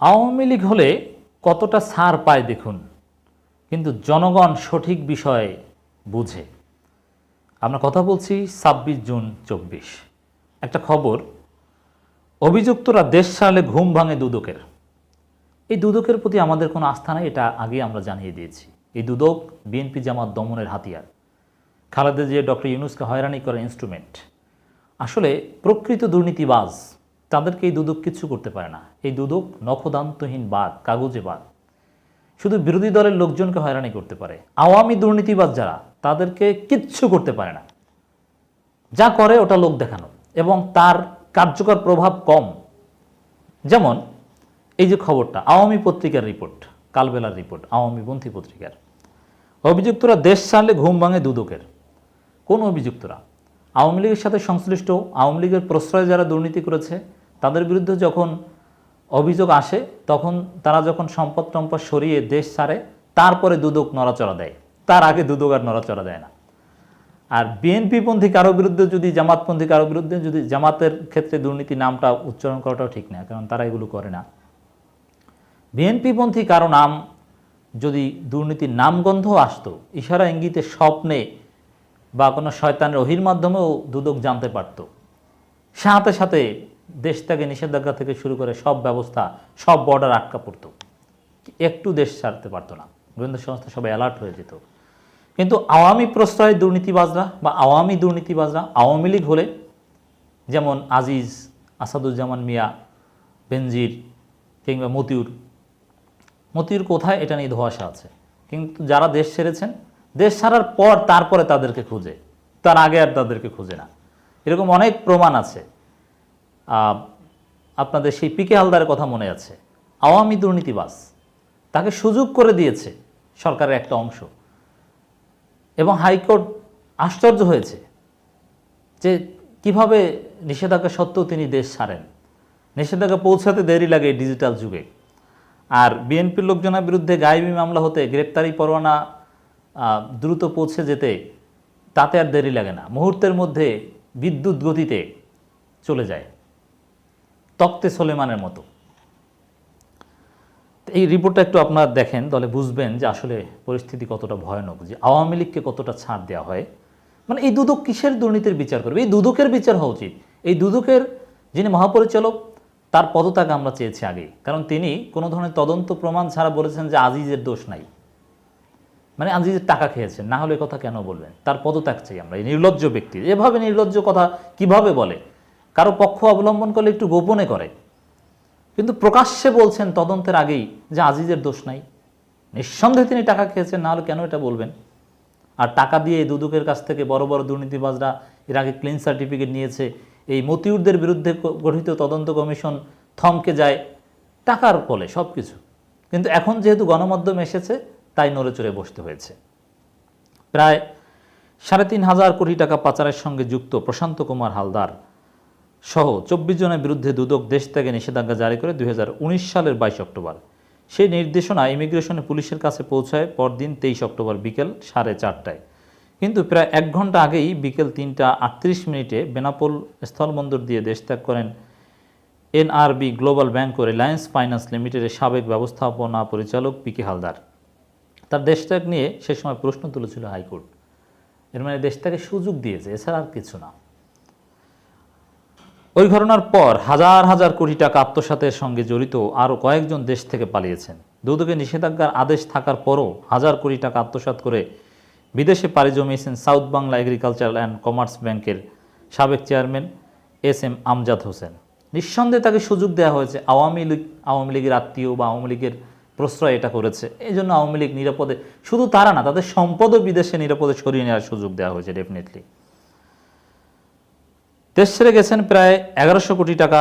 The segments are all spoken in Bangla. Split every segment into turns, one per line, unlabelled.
আওয়ামী লীগ হলে কতটা ছাড় পায় দেখুন, কিন্তু জনগণ সঠিক বিষয়ে বুঝে। আমরা কথা বলছি ছাব্বিশ জুন চব্বিশ। একটা খবর, অভিযুক্তরা দেশ সালে ঘুম ভাঙে দুদকের। এই দুদকের প্রতি আমাদের কোনো আস্থা নাই, এটা আগে আমরা জানিয়ে দিয়েছি। এই দুদক বিএনপি জামাত দমনের হাতিয়ার। খালেদা জিয়া ডক্টর ইউনুসকে হয়রানি করার ইনস্ট্রুমেন্ট আসলে প্রকৃত দুর্নীতিবাজ তাদেরকে এই দুদক কিচ্ছু করতে পারে না। এই দুদক নখদান্তহীন বাঘ কাগজে বাঘ শুধু বিরোধী দলের লোকজনকে হয়রানি করতে পারে। আওয়ামী দুর্নীতিবাদ যারা, তাদেরকে কিচ্ছু করতে পারে না। যা করে ওটা লোক দেখানো। এবং তার কার্যকর প্রভাব কম। যেমন, এই যে খবরটা, আওয়ামী পত্রিকার রিপোর্ট, কালবেলার রিপোর্ট, আওয়ামী পন্থী পত্রিকার। অভিযুক্তরা দেশ ছাড়লে ঘুম ভাঙে দুদকের। কোন অভিযুক্তরা? আওয়ামী লীগের সাথে সংশ্লিষ্ট, আওয়ামী লীগের প্রশ্রয় যারা দুর্নীতি করেছে তাদের বিরুদ্ধে যখন অভিযোগ আসে, তখন তারা যখন সম্পদ টম্পদ সরিয়ে দেশ ছাড়ে, তারপরে দুদক নড়াচড়া দেয়। তার আগে দুদক আর নড়াচড়া দেয় না। আর বিএনপিপন্থী কারও বিরুদ্ধে যদি, জামাতপন্থী কারও বিরুদ্ধে যদি জামাতের ক্ষেত্রে দুর্নীতি নামটা উচ্চারণ করাটাও ঠিক না, কারণ তারা এগুলো করে না। বিএনপিপন্থী কারও নাম যদি দুর্নীতির নামগন্ধ আসতো, ইশারা ইঙ্গিতে স্বপ্নে বা কোনো শয়তানের অহির মাধ্যমেও দুদক জানতে পারত। সাথে সাথে দেশ থেকে নিষেধাজ্ঞা থেকে শুরু করে সব ব্যবস্থা, সব বর্ডার আটকা পড়তো। একটু দেশ ছাড়তে পারতো না। গোয়েন্দা সংস্থা সবাই অ্যালার্ট হয়ে যেত। কিন্তু আওয়ামী প্রশ্রয় দুর্নীতিবাজরা বা আওয়ামী দুর্নীতিবাজরা আওয়ামী লীগ হলে, যেমন আজিজ, আসাদুজ্জামান মিয়া, বেনজির কিংবা মতিউর মতিউর কোথায় এটা নিয়ে ধোয়াশা আছে? কিন্তু যারা দেশ ছেড়েছেন, দেশ ছাড়ার পর তারপরে তাদেরকে খুঁজে। তার আগে আর তাদেরকে খুঁজে না। এরকম অনেক প্রমাণ আছে। আপনাদের সেই পিকে হালদারের কথা মনে আছে। আওয়ামী দুর্নীতিবাস তাকে সুযোগ করে দিয়েছে সরকারের একটা অংশ। এবং হাইকোর্ট আশ্চর্য হয়েছে যে কীভাবে নিষেধাজ্ঞা সত্ত্বেও তিনি দেশ ছাড়েন। নিষেধাজ্ঞা পৌঁছাতে দেরি লাগে ডিজিটাল যুগে। আর বিএনপির লোকজনের বিরুদ্ধে গায়েবী মামলা হতে গ্রেপ্তারি পরোয়ানা দ্রুত পৌঁছে যেতে তাতে আর দেরি লাগে না। মুহূর্তের মধ্যে বিদ্যুৎ গতিতে চলে যায়। তক্তে সোলেমানের মতো। এই রিপোর্টটা একটু আপনারা দেখেন, তাহলে বুঝবেন যে আসলে পরিস্থিতি কতটা ভয়ানক, যে আওয়ামী লীগকে কতটা ছাড় দেওয়া হয়। মানে এই দুদক কিসের দুর্নীতির বিচার করবে? এই দুদকের বিচার হওয়া উচিত। এই দুদকের যিনি মহাপরিচালক, তার পদত্যাগ আমরা চেয়েছি আগে। কারণ তিনি কোনো ধরনের তদন্ত প্রমাণ ছাড়া বলেছেন যে আজিজের দোষ নাই। মানে আজিজের টাকা খেয়েছেন, না হলে কথা কেন বলবেন? তার পদত্যাগ চাই আমরা, এই নির্লজ্জ ব্যক্তি। এভাবে নির্লজ্জ কথা কীভাবে বলে? কারও পক্ষ অবলম্বন করলে একটু গোপনে করে। কিন্তু প্রকাশ্যে বলছেন তদন্তের আগেই যে আজিজের দোষ নাই। নিঃসন্দেহে তিনি টাকা খেয়েছেন না হলে কেন এটা বলবেন? আর টাকা দিয়ে দুদকের কাছ থেকে বড় বড় দুর্নীতিবাজরা এর আগে ক্লিন সার্টিফিকেট নিয়েছে, এই মতিউরদের বিরুদ্ধে গঠিত তদন্ত কমিশন থমকে যায়, টাকার ফলে সব কিছু কিন্তু এখন যেহেতু গণমাধ্যম এসেছে, তাই নড়ে চড়ে বসতে হয়েছে। প্রায় সাড়ে তিন হাজার কোটি টাকা পাচারের সঙ্গে যুক্ত প্রশান্ত কুমার হালদার সহ চব্বিশ জনের বিরুদ্ধে দুদক দেশ থেকে নিষেধাজ্ঞা জারি করে দুই সালের বাইশ অক্টোবর। সেই নির্দেশনা ইমিগ্রেশনে পুলিশের কাছে পৌঁছায় পরদিন তেইশ অক্টোবর বিকেল সাড়ে চারটায়। কিন্তু প্রায় এক ঘণ্টা আগেই বিকেল তিনটা আটত্রিশ মিনিটে বেনাপোল স্থলবন্দর দিয়ে দেশ ত্যাগ করেন এনআরবি গ্লোবাল ব্যাংক ও রিলায়েন্স ফাইন্যান্স লিমিটেডের সাবেক ব্যবস্থাপনা পরিচালক পিকে হালদার। তার দেশ ত্যাগ নিয়ে সে সময় প্রশ্ন তুলেছিল হাইকোর্ট। এর মানে দেশ ত্যাগের সুযোগ দিয়েছে, এছাড়া আর কিছু না। ওই ঘটনার পর হাজার হাজার কোটি টাকা আত্মসাতের সঙ্গে জড়িত আরও কয়েকজন দেশ থেকে পালিয়েছেন। দুদকে নিষেধাজ্ঞার আদেশ থাকার পরও হাজার কোটি টাকা আত্মসাৎ করে বিদেশে পাড়ি জমিয়েছেন south Bangla agriculture and commerce ব্যাংকের সাবেক chairman S M Amjad Hossain. নিঃসন্দেহে তাকে সুযোগ দেওয়া হয়েছে। আওয়ামী লীগ, আওয়ামী লীগের আত্মীয় বা আওয়ামী লীগের প্রশ্রয় এটা করেছে। এই জন্য আওয়ামী লীগ নিরাপদে, শুধু তারা না, তাদের সম্পদও বিদেশে নিরাপদে সরিয়ে নেওয়ার সুযোগ দেওয়া হয়েছে ডেফিনেটলি দেশ ছেড়ে গেছেন প্রায় এগারোশো কোটি টাকা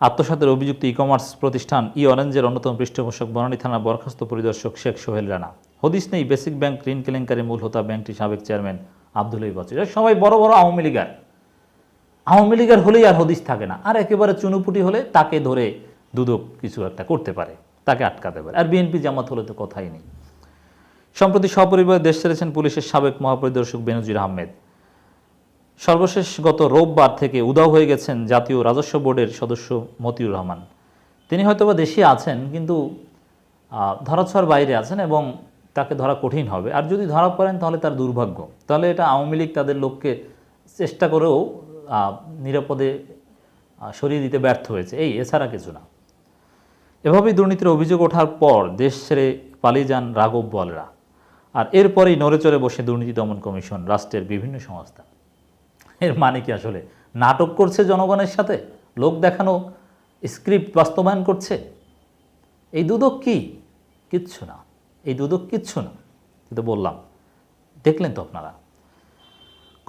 আত্মসাতের অভিযুক্ত ই কমার্স প্রতিষ্ঠান ই অরেঞ্জের অন্যতম পৃষ্ঠপোষক বনানী থানার বরখাস্ত পরিদর্শক শেখ সোহেল রানা। হদিস নেই বেসিক ব্যাংক, ঋণ কেলেঙ্কারি মূল হোতা ব্যাংকটির সাবেক চেয়ারম্যান আব্দুল এরা সবাই বড় বড় আওয়ামী লীগার। আওয়ামী লীগের হলেই আর হদিস থাকে না। আর একেবারে চুনুপুটি হলে তাকে ধরে দুদক কিছু একটা করতে পারে, তাকে আটকাতে পারে। আর বিএনপি জামাত হলে তো কথাই নেই। সম্প্রতি সপরিবারে দেশ ছেড়েছেন পুলিশের সাবেক মহাপরিদর্শক বেনজির আহমেদ। সর্বশেষ গত রোববার থেকে উদাও হয়ে গেছেন জাতীয় রাজস্ব বোর্ডের সদস্য মতিউর রহমান। তিনি হয়তোবা দেশে আছেন, কিন্তু ধরাছোঁয়ার বাইরে আছেন এবং তাকে ধরা কঠিন হবে। আর যদি ধরা পড়েন তাহলে তার দুর্ভাগ্য। তাহলে এটা আওয়ামী লীগ তাদের লোককে চেষ্টা করেও নিরাপদে সরিয়ে দিতে ব্যর্থ হয়েছে। এই, এছাড়া কিছু না। এভাবেই দুর্নীতির অভিযোগ ওঠার পর দেশ ছেড়ে পালিয়ে যান রাঘব বলরা আর এরপরেই নড়ে চড়ে বসে দুর্নীতি দমন কমিশন, রাষ্ট্রের বিভিন্ন সংস্থা। এর মানে কি আসলে? নাটক করছে জনগণের সাথে? লোক দেখানো? স্ক্রিপ্ট বাস্তবায়ন করছে? এই দুদক কি? কিচ্ছু না। এই দুদক কিচ্ছু না। কিন্তু বললাম, দেখলেন তো আপনারা।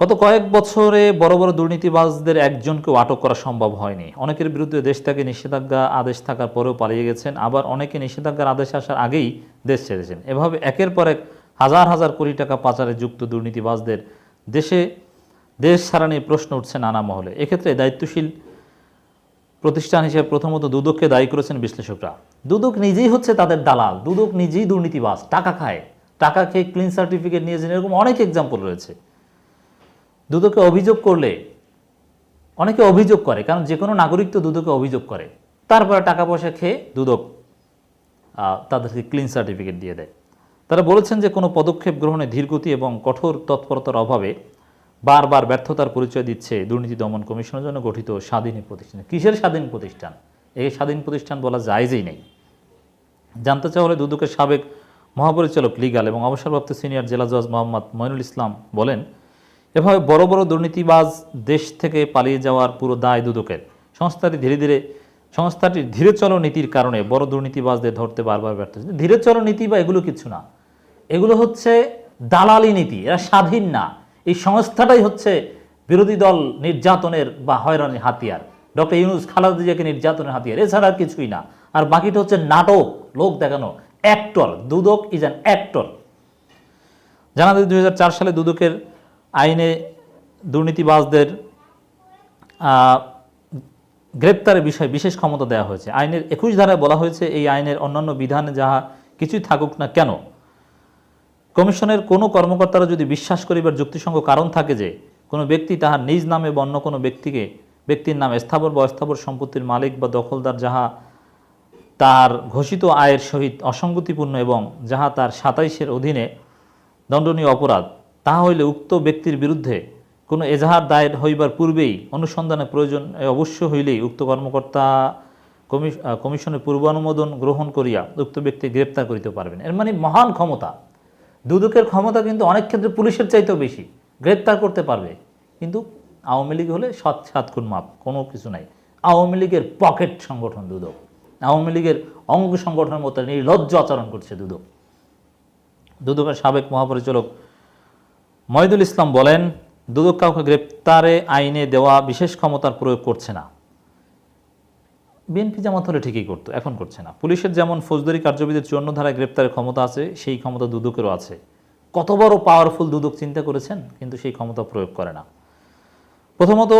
গত কয়েক বছরে বড় বড় দুর্নীতিবাজদের একজনকেও আটক করা সম্ভব হয়নি। অনেকের বিরুদ্ধে দেশ থেকে নিষেধাজ্ঞা, আদেশ থাকার পরেও পালিয়ে গেছেন। আবার অনেকে নিষেধাজ্ঞার আদেশ আসার আগেই দেশ ছেড়েছেন। এভাবে একের পর এক হাজার হাজার কোটি টাকা পাচারে যুক্ত দুর্নীতিবাজদের দেশে দেশ ছাড়া নিয়ে প্রশ্ন উঠছে নানা মহলে। এক্ষেত্রে দায়িত্বশীল প্রতিষ্ঠান হিসেবে প্রথমত দুদককে দায়ী করেছেন বিশ্লেষকরা। দুদক নিজেই হচ্ছে তাদের দালাল। দুদক নিজেই দুর্নীতিবাস টাকা খায়। টাকা খেয়ে ক্লিন সার্টিফিকেট নিয়েছেন এরকম অনেক এক্সাম্পল রয়েছে। দুদকে অভিযোগ করলে অনেকে অভিযোগ করে, কারণ যে কোনো নাগরিক তো দুদকে অভিযোগ করে। তারপরে টাকা পয়সা খেয়ে দুদক তাদেরকে ক্লিন সার্টিফিকেট দিয়ে দেয়। তারা বলেছেন যে কোনো পদক্ষেপ গ্রহণে ধীরগতি এবং কঠোর তৎপরতার অভাবে বারবার ব্যর্থতার পরিচয় দিচ্ছে দুর্নীতি দমন কমিশনের জন্য গঠিত স্বাধীন প্রতিষ্ঠান। কিসের স্বাধীন প্রতিষ্ঠান? এই স্বাধীন প্রতিষ্ঠান বলা জায়জই নেই। জানতে চাওয়া হলে দুদকের সাবেক মহাপরিচালক লিগাল এবং অবসরপ্রাপ্ত সিনিয়র জেলা জজ মোহাম্মদ মইনুল ইসলাম বলেন, এভাবে বড় বড় দুর্নীতিবাজ দেশ থেকে পালিয়ে যাওয়ার পুরো দায় দুদকের। সংস্থাটি ধীরে ধীরে, সংস্থাটির ধীরে চলো নীতির কারণে বড় দুর্নীতিবাজদের ধরতে বারবার ব্যর্থ হচ্ছে। ধীরে চলো নীতি বা এগুলো কিছু না। এগুলো হচ্ছে দালালি নীতি, এরা স্বাধীন না। এই সংস্থাটাই হচ্ছে বিরোধী দল নির্যাতনের বা হয়রানির হাতিয়ার। ডক্টর ইউনুস খালেদা জিয়াকে নির্যাতনের হাতিয়ার। এছাড়া আর কিছুই না। আর বাকিটা হচ্ছে নাটক, লোক দেখানো। Actor, Dudok is an actor. জানা যায় দু হাজার চার সালে দুদকের আইনে দুর্নীতিবাজদের গ্রেপ্তারের বিষয়ে বিশেষ ক্ষমতা দেওয়া হয়েছে। আইনের একুশ ধারায় বলা হয়েছে, এই আইনের অন্যান্য বিধানে যাহা কিছুই থাকুক না কেন কমিশনের কোনো কর্মকর্তারা যদি বিশ্বাস করিবার যুক্তিসঙ্গ কারণ থাকে যে কোনো ব্যক্তি তাহার নিজ নামে বা অন্য কোনো ব্যক্তিকে, ব্যক্তির নামে স্থাবর বা অস্থাবর সম্পত্তির মালিক বা দখলদার যাহা তার ঘোষিত আয়ের সহিত অসঙ্গতিপূর্ণ এবং যাহা তার সাতাইশের অধীনে দণ্ডনীয় অপরাধ, তাহা হইলে উক্ত ব্যক্তির বিরুদ্ধে কোনো এজাহার দায়ের হইবার পূর্বেই অনুসন্ধানের প্রয়োজন অবশ্য হইলেই উক্ত কর্মকর্তা কমিশনের পূর্বানুমোদন গ্রহণ করিয়া উক্ত ব্যক্তি গ্রেপ্তার করিতে পারবেন। এর মানে মহান ক্ষমতা। দুদকের ক্ষমতা কিন্তু অনেক ক্ষেত্রে পুলিশের চাইতেও বেশি। গ্রেপ্তার করতে পারবে। কিন্তু আওয়ামী লীগ হলে সৎ সাত খুন মাপ, কোনো কিছু নাই। আওয়ামী লীগের পকেট সংগঠন দুদক। আওয়ামী লীগের অঙ্গ সংগঠনের মতো নির্লজ্জ আচরণ করছে দুদক। দুদকের সাবেক মহাপরিচালক মহিদুল ইসলাম বলেন, দুদক কাউকে গ্রেপ্তারে আইনে দেওয়া বিশেষ ক্ষমতার প্রয়োগ করছে না। বিএনপি জামাত হলে ঠিকই করতো, এখন করছে না। পুলিশের যেমন ফৌজদারি কার্যবিধির চুয়ান্ন ধারায় গ্রেপ্তারের ক্ষমতা আছে, সেই ক্ষমতা দুদকেরও আছে। কত বড় পাওয়ারফুল দুদক চিন্তা করেছেন, কিন্তু সেই ক্ষমতা প্রয়োগ করে না। প্রথমত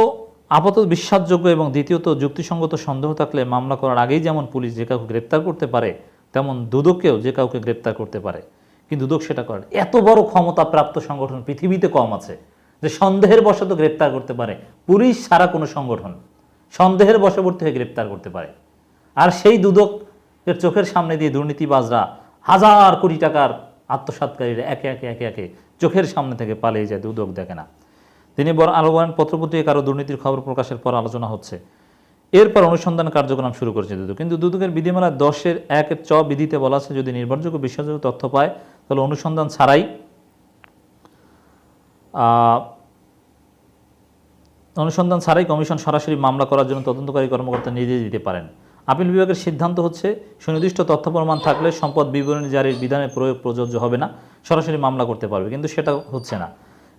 আপাতত বিশ্বাসযোগ্য এবং দ্বিতীয়ত, যুক্তিসঙ্গত সন্দেহ থাকলে মামলা করার আগেই যেমন পুলিশ যে কাউকে গ্রেপ্তার করতে পারে, তেমন দুদককেও যে কাউকে গ্রেপ্তার করতে পারে। কিন্তু দুদক সেটা করে। এত বড় ক্ষমতা প্রাপ্ত সংগঠন পৃথিবীতে কম আছে, যে সন্দেহের বশত গ্রেপ্তার করতে পারে। পুলিশ ছাড়া কোনো সংগঠন সন্দেহের বশবর্তী হয়ে গ্রেপ্তার করতে পারে। আর সেই দুদকের চোখের সামনে দিয়ে দুর্নীতিবাজরা হাজার কোটি টাকার আত্মসাৎকারীরা একে একে একে একে চোখের সামনে থেকে পালিয়ে যায়, দুদক দেখে না। তিনি বরং আরও বলেন পত্রপত্রিকা কারও দুর্নীতির খবর প্রকাশের পর আলোচনা হচ্ছে। এরপর অনুসন্ধান কার্যক্রম শুরু করেছে দুদক। কিন্তু দুদকের বিধিমালা দশের একের চ বিধিতে বলা আছে, যদি নির্ভরযোগ্য বিশ্বাসযোগ্য তথ্য পায়, তাহলে অনুসন্ধান ছাড়াই অনুসন্ধান ছাড়াই কমিশন সরাসরি মামলা করার জন্য তদন্তকারী কর্মকর্তা নির্দেশ দিতে পারেন। আপিল বিভাগের সিদ্ধান্ত হচ্ছে, সুনির্দিষ্ট তথ্য প্রমাণ থাকলে সম্পদ বিবরণী জারির বিধানে প্রয়োগ প্রযোজ্য হবে না, সরাসরি মামলা করতে পারবে, কিন্তু সেটা হচ্ছে না।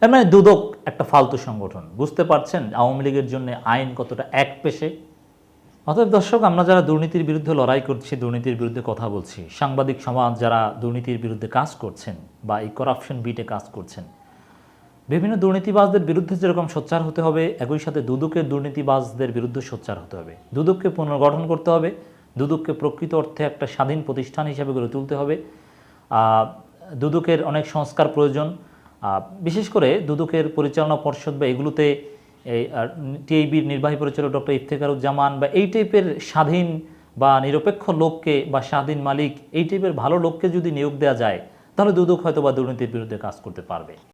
এর মানে দুদক একটা ফালতু সংগঠন। বুঝতে পারছেন আওয়ামী লীগের জন্য আইন কতটা এক পেশে? অতএব দর্শক, আমরা যারা দুর্নীতির বিরুদ্ধে লড়াই করছি, দুর্নীতির বিরুদ্ধে কথা বলছি, সাংবাদিক সমাজ যারা দুর্নীতির বিরুদ্ধে কাজ করছেন বা এই করাপশন বিটে কাজ করছেন বিভিন্ন দুর্নীতিবাজদের বিরুদ্ধে যেরকম সোচ্চার হতে হবে, একই সাথে দুদকের দুর্নীতিবাজদের বিরুদ্ধে সোচ্চার হতে হবে। দুদককে পুনর্গঠন করতে হবে, দুদককে প্রকৃত অর্থে একটা স্বাধীন প্রতিষ্ঠান হিসেবে গড়ে তুলতে হবে। দুদকের অনেক সংস্কার প্রয়োজন। বিশেষ করে দুদকের পরিচালনা পর্ষদ বা এগুলোতে এই টিআইবির নির্বাহী পরিচালক ডক্টর ইফতেখারুজ্জামান বা এই টাইপের স্বাধীন বা নিরপেক্ষ লোককে বা স্বাধীন মালিক এই টাইপের ভালো লোককে যদি নিয়োগ দেওয়া যায়, তাহলে দুদক হয়তো বা দুর্নীতির বিরুদ্ধে কাজ করতে পারবে।